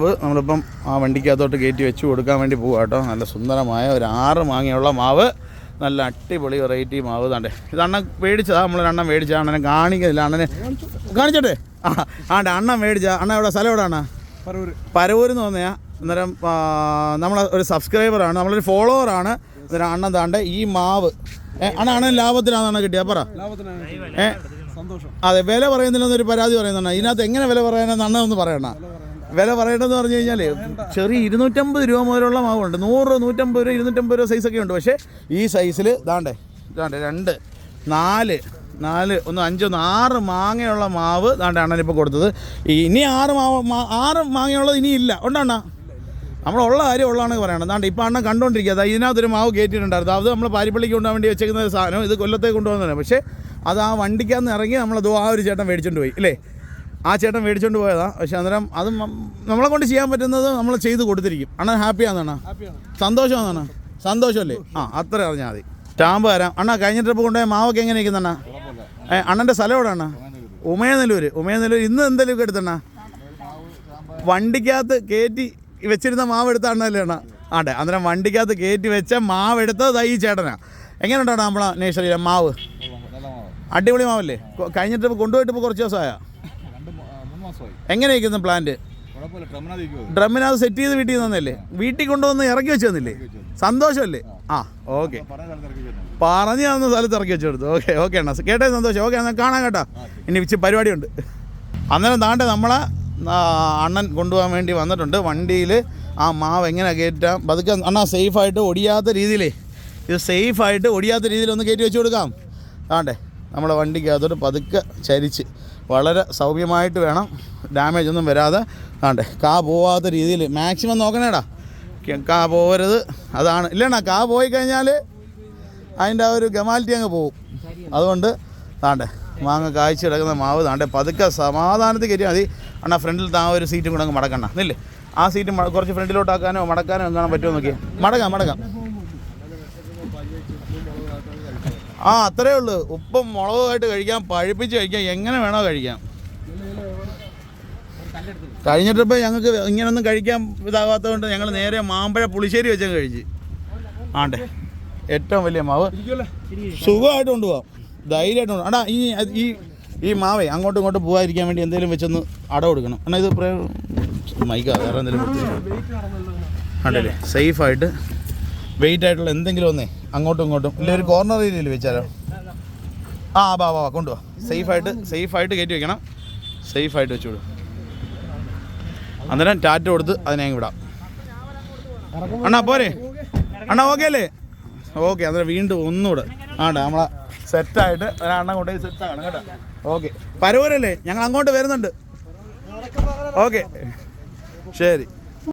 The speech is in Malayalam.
നമ്മളിപ്പം ആ വണ്ടിക്കകത്തോട്ട് കയറ്റി വെച്ച് കൊടുക്കാൻ വേണ്ടി പോകാം കേട്ടോ. നല്ല സുന്ദരമായ ഒരു ആറ് മാങ്ങയുള്ള മാവ്. നല്ല അടിപൊളി വെറൈറ്റി മാവ് താണ്ടേ ഇത് അണ്ണൻ മേടിച്ചതാ നമ്മൾ അണ്ണൻ മേടിച്ച അണ്ണനെ കാണിക്കുന്നില്ല. അണ്ണനെ കാണിച്ചോട്ടെ? ആ ആണ്ടെ അണ്ണൻ മേടിച്ച അണ്ണ എവിടെ? സ്ഥലം എവിടെയാണ് പരവൂർ പരവൂർ എന്ന് തോന്നിയാ അന്നേരം നമ്മൾ നമ്മളെ ഒരു സബ്സ്ക്രൈബറാണ് നമ്മളൊരു ഫോളോവറാണ് അന്നേരം അണ്ണൻ താണ്ടെ ഈ മാവ്. അണ്ണ അണ്ണൻ ലാഭത്തിനാണെന്നാണ് കിട്ടിയ? പറ. ഏഹ് അതെ വില പറയുന്നില്ലെന്നൊരു പരാതി പറയുന്നുണ്ട് ഇതിനകത്ത് എങ്ങനെ വില പറയാനെന്ന് അണ്ണൻ ഒന്ന് പറയണ. വില പറയേണ്ടതെന്ന് പറഞ്ഞു കഴിഞ്ഞാൽ ചെറിയ ഇരുന്നൂറ്റമ്പത് രൂപ മുതലുള്ള മാവുണ്ട്. നൂറ് നൂറ്റമ്പത് രൂപ ഇരുന്നൂറ്റമ്പത് രൂപ സൈസൊക്കെ ഉണ്ട്. പക്ഷേ ഈ സൈസിൽ ഇതാണ്ടേ ദാണ്ടേ രണ്ട് നാല് നാല് ഒന്ന് അഞ്ചൊന്ന് ആറ് മാങ്ങയുള്ള മാവ് ഇതാണ്ട് അണ്ണൻ ഇപ്പോൾ കൊടുത്തത്. ഇനി ആറ് മാവ് ആറ് മാങ്ങയുള്ളത് ഇനി ഇല്ല. ഉണ്ടണ്ണ നമ്മളുള്ള കാര്യം ഉള്ളതാണ് പറയണം. അതാണ്ട് ഇപ്പോൾ അണ്ണൻ കണ്ടുകൊണ്ടിരിക്കുക അതായത് ഇതിനകത്തൊരു മാവ് കയറ്റിയിട്ടുണ്ടായിരുന്നു അത് നമ്മൾ പാരിപ്പള്ളിക്ക് കൊണ്ടുപോകാൻ വേണ്ടി വെച്ചേക്കുന്ന സാധനം. ഇത് കൊല്ലത്തേക്ക് കൊണ്ടുപോകുന്നതാണ്. പക്ഷേ അത് ആ വണ്ടിക്കകത്ത് ഇറങ്ങി നമ്മളത് ആ ഒരു ചേട്ടൻ മേടിച്ചുകൊണ്ട് പോയി. അല്ലേ ആ ചേട്ടൻ മേടിച്ചോണ്ട് പോയതാ. പക്ഷെ അന്നേരം അത് നമ്മളെ കൊണ്ട് ചെയ്യാൻ പറ്റുന്നത് നമ്മൾ ചെയ്ത് കൊടുത്തിരിക്കും. അണ്ണൻ ഹാപ്പിയാണെന്നാണ് ഹാപ്പിയാണ് സന്തോഷമാണെന്നാണ്. സന്തോഷമല്ലേ? ആ അത്ര അറിഞ്ഞാൽ മതി. സ്റ്റാമ്പ് തരാം. അണ്ണാ കഴിഞ്ഞ ട്രിപ്പ് കൊണ്ടുപോയ മാവൊക്കെ എങ്ങനെ ഇരിക്കുന്ന ഏ അണ്ണന്റെ സ്ഥലം എവിടെയാണ് ഉമയനെല്ലൂർ ഉമയനെല്ലൂർ ഇന്ന് എന്തെങ്കിലും എടുത്തണ്ണ വണ്ടിക്കകത്ത് കയറ്റി വെച്ചിരുന്ന മാവ് എടുത്ത അണ്ണല്ലേ അണ്ണാ? ആണ്ടെ അന്നേരം വണ്ടിക്കകത്ത് കയറ്റി വെച്ച മാവ് എടുത്തത് ഈ ചേട്ടനാ. എങ്ങനെയുണ്ടാണ് നമ്മളെ നേഴ്സറിയിലെ മാവ്? അടിപൊളി മാവല്ലേ? കഴിഞ്ഞിട്ട് കഴിഞ്ഞ ട്രിപ്പ് കൊണ്ടുപോയിട്ട് ഇപ്പോൾ കുറച്ച് ദിവസമായോ? മൂന്ന് മാസമായി എങ്ങനെ ഇരിക്കുന്നു പ്ലാന്റ് ഡ്രമ്മിനകത്ത് സെറ്റ് ചെയ്ത് വീട്ടിൽ തന്നല്ലേ വീട്ടിൽ കൊണ്ടുവന്ന് ഇറക്കി വെച്ച് തന്നില്ലേ സന്തോഷമല്ലേ? ആ. ഓക്കെ. പറഞ്ഞു തന്ന സ്ഥലത്ത് ഇറക്കി വെച്ച് കൊടുത്തു ഓക്കെ ഓക്കെ അണ്ണാ. കേട്ടേ സന്തോഷം. ഓക്കെ എന്നാൽ കാണാം കേട്ടോ. ഇനി ഇച്ചിരി പരിപാടിയുണ്ട്. അന്നേരം താണ്ടെ നമ്മളെ അണ്ണൻ കൊണ്ടുപോകാൻ വേണ്ടി വന്നിട്ടുണ്ട്. വണ്ടിയിൽ ആ മാവ് എങ്ങനെ കയറ്റാം? പതുക്കെ അണ്ണാ സേഫായിട്ട് ഒടിയാത്ത രീതിയിലേ. ഇത് സേഫായിട്ട് ഒടിയാത്ത രീതിയിൽ ഒന്ന് കയറ്റി വെച്ച് കൊടുക്കാം. താണ്ടെ നമ്മളെ വണ്ടിക്കകത്തോട്ട് പതുക്കെ ചരിച്ച്. വളരെ സൗമ്യമായിട്ട് വേണം ഡാമേജ് ഒന്നും വരാതെ. കാണ്ടേ കാ പോവാത്ത രീതിയിൽ മാക്സിമം നോക്കണേടാ. ക- പോകരുത് അതാണ്. ഇല്ലണ്ണ കാ പോയി കഴിഞ്ഞാൽ അതിന്റെ ആ ഒരു ഗമാലിറ്റി അങ്ങ് പോകും. അതുകൊണ്ട് താണ്ടേ മാങ്ങ കാഴ്ച കിടക്കുന്ന മാവ് താണ്ടേ പതുക്കെ സമാധാനത്തിൽ കയറ്റിയാൽ മതി. അണ്ണാ ഫ്രണ്ടിൽ താ ഒരു സീറ്റും കൂടെ അങ്ങ് മടക്കണ്ട. എന്നില്ലേ ആ സീറ്റ് കുറച്ച് ഫ്രണ്ടിലോട്ടാക്കാനോ മടക്കാനോ എങ്ങനെ പറ്റുമോ നോക്കിയാൽ മടക്കാം മടക്കാം ആ അത്രേ ഉള്ളൂ. ഉപ്പും മുളകുമായിട്ട് കഴിക്കാം പഴുപ്പിച്ച് കഴിക്കാം എങ്ങനെ വേണോ കഴിക്കാം. കഴിഞ്ഞിട്ടിപ്പോൾ ഞങ്ങൾക്ക് ഇങ്ങനൊന്നും കഴിക്കാൻ ഇതാകാത്തതുകൊണ്ട് ഞങ്ങൾ നേരെ മാമ്പഴ പുളിശ്ശേരി വെച്ചാൽ കഴിച്ച്. ആണ്ടെ ഏറ്റവും വലിയ മാവ്. സുഖമായിട്ട് കൊണ്ടുപോകാം ധൈര്യമായിട്ട് കൊണ്ടുപോകാം അടാ ഈ ഈ ഈ മാവേ അങ്ങോട്ടും ഇങ്ങോട്ടും പോകാതിരിക്കാൻ വേണ്ടി എന്തെങ്കിലും വെച്ചൊന്ന് അട കൊടുക്കണം. എന്നാൽ ഇത് മൈക്കാ വേറെ എന്തെങ്കിലും ആണ്ടല്ലേ സേഫായിട്ട് വെയിറ്റ് ആയിട്ടുള്ള എന്തെങ്കിലും ഒന്നേ അങ്ങോട്ടും ഇങ്ങോട്ടും. ഇല്ല ഒരു കോർണർ ഏരിയയിൽ വെച്ചാലോ? ആ ബാ ബാ കൊണ്ടുപോവാ സേഫായിട്ട് സേഫായിട്ട് കയറ്റി വെക്കണം. സേഫായിട്ട് വെച്ചു വിടും അന്നേരം ടാറ്റ കൊടുത്ത് അതിനെ അങ്ങ് വിടാം. അണ്ണാ പോരെ. അണ്ണാ ഓക്കെ അല്ലേ? ഓക്കെ അന്നേരം വീണ്ടും ഒന്നുകൂടെ. ആണ്ട നമ്മളെ സെറ്റായിട്ട് ഒരെണ്ണം കൊണ്ടുപോയി സെറ്റാണ് കേട്ടോ. ഓക്കെ പരവൂരല്ലേ? ഞങ്ങൾ അങ്ങോട്ട് വരുന്നുണ്ട്. ഓക്കെ ശരി.